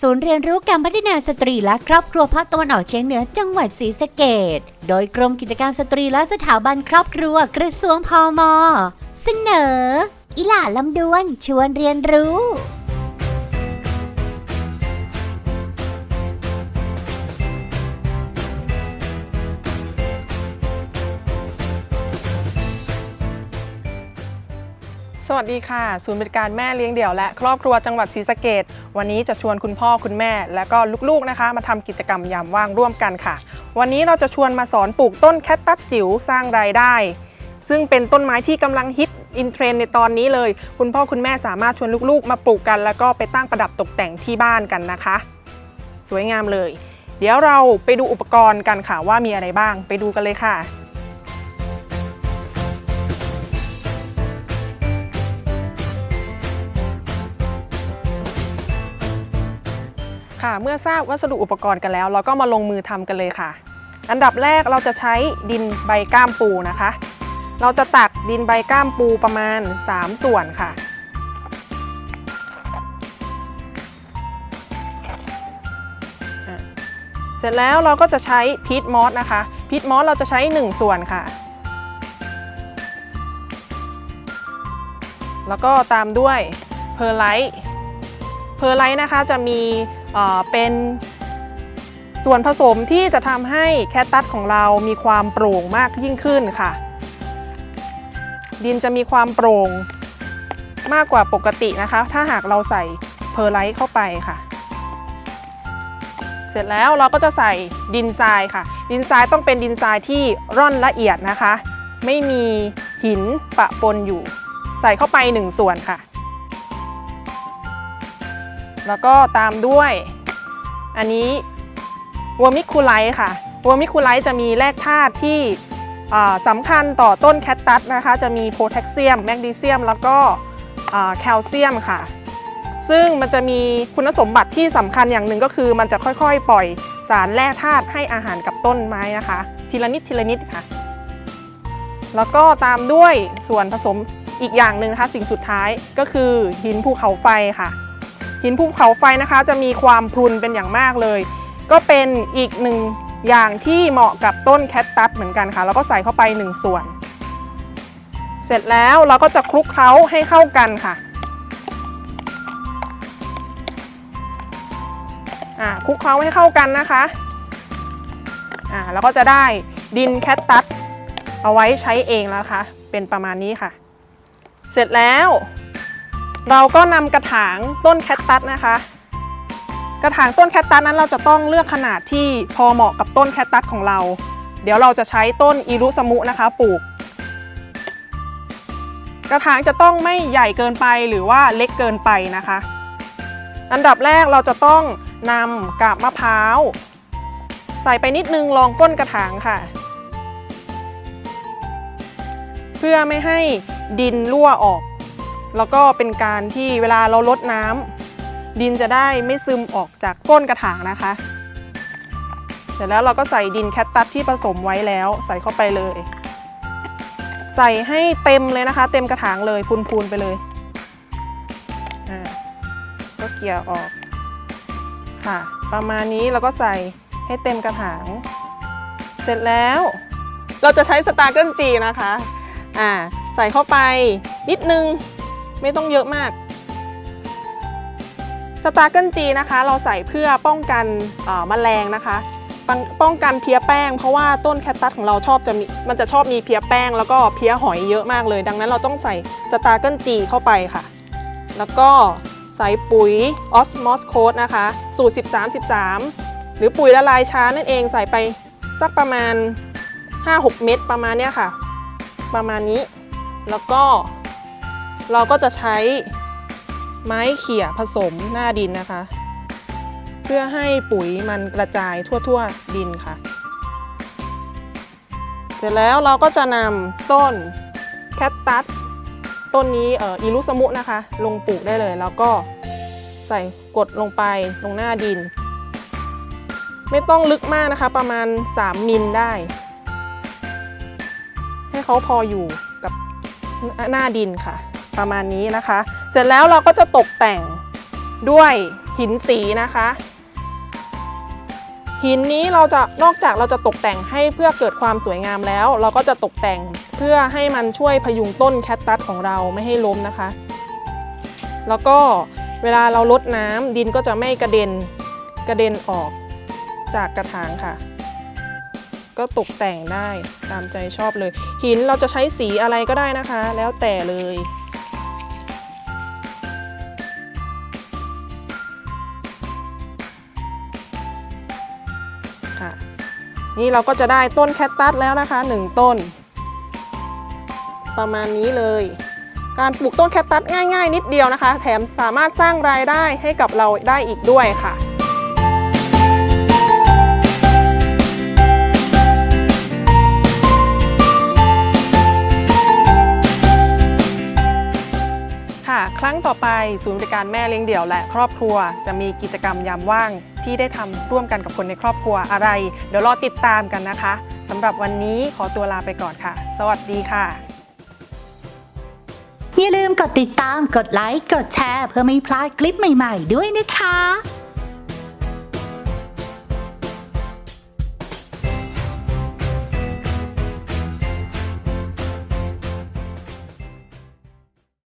ศูนย์เรียนรู้การพัฒนาสตรีและครอบครัวภาคตะวันออกเฉียงเหนือจังหวัดศรีสะเกดโดยกรมกิจการสตรีและสถาบันครอบครัวกระทรวงพมเสนอ อิหล่าลำดวนชวนเรียนรู้ สวัสดีค่ะ ศูนย์บริการแม่เลี้ยงเดี่ยวและครอบครัวจังหวัดศรีสะเกดวันนี้จะชวนคุณพ่อคุณแม่ และก็ลูกๆนะคะ มาทำกิจกรรมยามว่างร่วมกันค่ะ วันนี้เราจะชวนมาสอนปลูกต้นแคตตัสจิ๋วสร้างรายได้ ซึ่งเป็นต้นไม้ที่กำลังฮิตอินเทรนในตอนนี้เลย คุณพ่อคุณแม่สามารถชวนลูกๆ มาปลูกกัน แล้วก็ไปตั้งประดับตกแต่งที่บ้านกันนะคะ สวยงามเลย เดี๋ยวเราไปดูอุปกรณ์กันค่ะว่ามีอะไรบ้าง ไปดูกันเลยค่ะ ค่ะ เมื่อทราบวัสดุอุปกรณ์กันแล้ว เราก็มาลงมือทำกันเลยค่ะ อันดับแรกเราจะใช้ดินใบก้ามปูนะคะ เราจะตักดินใบก้ามปูประมาณ 3 ส่วนค่ะอะ เสร็จแล้วเราก็จะใช้พีทมอสนะคะ พีทมอสเราจะใช้ 1 ส่วนค่ะ แล้วก็ตามด้วยเพอร์ไลท์เพอร์ไลท์นะคะจะมี เป็นส่วนผสมที่จะทำให้แคตตัสของเรามีความโปร่งมากยิ่งขึ้นค่ะ ดินจะมีความโปร่งมากกว่าปกตินะคะ ถ้าหากเราใส่เพอร์ไลท์เข้าไปค่ะ เสร็จแล้วเราก็จะใส่ดินทรายค่ะ ดินทรายต้องเป็นดินทรายที่ร่อนละเอียดนะคะ ไม่มีหินปะปนอยู่ ใส่เข้าไป 1 ส่วนค่ะ แล้วก็ตามด้วย อันนี้วอร์มิคูไลท์ค่ะวอร์มิคูไลท์จะมีแร่ธาตุที่สำคัญต่อต้นแคตตัสนะคะ จะมีโพแทสเซียม แมกนีเซียม แล้วก็แคลเซียมค่ะ ซึ่งมันจะมีคุณสมบัติที่สำคัญอย่างหนึ่งก็คือ มันจะค่อยๆ ปล่อยสารแร่ธาตุให้อาหารกับต้นไม้นะคะ ทีละนิดทีละนิดค่ะ แล้วก็ตามด้วยส่วนผสมอีกอย่างหนึ่งนะคะสิ่งสุดท้ายก็คือหินภูเขาไฟค่ะ หินภูเขาไฟนะคะจะมีความพรุนเป็นอย่างมากเลย ก็เป็นอีกหนึ่งอย่างที่เหมาะกับต้นแคตตัสเหมือนกันค่ะ แล้วก็ใส่เข้าไป 1 ส่วน เสร็จแล้วเราก็จะคลุกเคล้าให้เข้ากันค่ะคลุกเคล้าให้เข้ากันนะคะอ่าแล้วก็จะได้ดินแคตตัสเอาไว้ใช้เองแล้วค่ะ เป็นประมาณนี้ค่ะ เสร็จแล้ว เราก็นำกระถางต้นแคตตัสนะคะ กระถางต้นแคตตัสนั้นเราจะต้องเลือกขนาดที่พอเหมาะกับต้นแคตตัสของเรา เดี๋ยวเราจะใช้ต้นอิรุสมุนะคะปลูก กระถางจะต้องไม่ใหญ่เกินไปหรือว่าเล็กเกินไปนะคะ อันดับแรกเราจะต้องนำกาบมะพร้าว ใส่ไปนิดนึงรองก้นกระถางค่ะ เพื่อไม่ให้ดินรั่วออก แล้วก็เป็นการที่เวลาเราลดน้ำดินจะได้ไม่ซึมออกจากก้นกระถางนะคะ เสร็จแล้วเราก็ใส่ดินแคตตัสที่ผสมไว้แล้วใส่เข้าไปเลย ใส่ให้เต็มเลยนะคะ เต็มกระถางเลยพูนๆไปเลยอ่าก็เกี่ยออกค่ะ ประมาณนี้เราก็ใส่ให้เต็มกระถาง เสร็จแล้ว เราจะใช้สตาร์เกิลจีนะคะอ่าใส่เข้าไปนิดนึง ไม่ต้องเยอะมากสตาร์เกิลจีนะคะเราใส่เพื่อป้องกันเอ่อแมลงนะคะป้องป้องกันเพี้ยแป้ง เพราะว่าต้นแคตตัสของเราชอบจะมีมันจะชอบมีเพี้ยแป้ง แล้วก็เพี้ยหอยเยอะมากเลย ดังนั้นเราต้องใส่สตาร์เกิลจีเข้าไปค่ะ แล้วก็ใส่ปุ๋ยออสมอสโคดนะคะ สูตร 13 13 หรือปุ๋ยละลายช้านั่นเองใส่ไปสักประมาณ 5-6 เม็ดประมาณเนี้ยค่ะ ประมาณนี้แล้วก็ เราก็จะใช้ไม้เขี่ยผสมหน้าดินนะคะ เพื่อให้ปุ๋ยมันกระจายทั่วๆดินค่ะ เสร็จแล้วเราก็จะนำต้นแคตตัสต้นนี้เอ่ออีลุสมุนะคะ ลงปลูกได้เลย แล้วก็ใส่กดลงไปตรงหน้าดิน ไม่ต้องลึกมากนะคะ ประมาณ 3 มิลได้ ให้เขาพออยู่กับหน้าดินค่ะ ประมาณนี้นะคะ เสร็จแล้วเราก็จะตกแต่งด้วยหินสีนะคะ หินนี้เราจะนอกจากเราจะตกแต่งให้เพื่อเกิดความสวยงามแล้ว เราก็จะตกแต่งเพื่อให้มันช่วยพยุงต้นแคคตัสของเราไม่ให้ล้มนะคะ แล้วก็เวลาเราลดน้ำดินก็จะไม่กระเด็นกระเด็นออกจากกระถางค่ะ ก็ตกแต่งได้ตามใจชอบเลย หินเราจะใช้สีอะไรก็ได้นะคะ แล้วแต่เลย ค่ะ นี่เราก็จะได้ต้นแคคตัสแล้วนะคะ 1 ต้น ประมาณนี้เลย การปลูกต้นแคคตัสง่าย ๆ นิดเดียวนะคะ แถมสามารถสร้างรายได้ให้กับเราได้อีกด้วยค่ะค่ะครั้งต่อไปศูนย์บริการแม่เลี้ยงเดี่ยวและครอบครัวจะมีกิจกรรมยามว่าง ที่ได้ทำร่วมกันกับคนในครอบครัวอะไร เดี๋ยวรอติดตามกันนะคะสำหรับวันนี้ขอตัวลาไปก่อนค่ะ สวัสดีค่ะอย่าลืมกดติดตาม กดไลค์ กดแชร์ เพื่อไม่พลาดคลิปใหม่ ๆ ด้วยนะคะ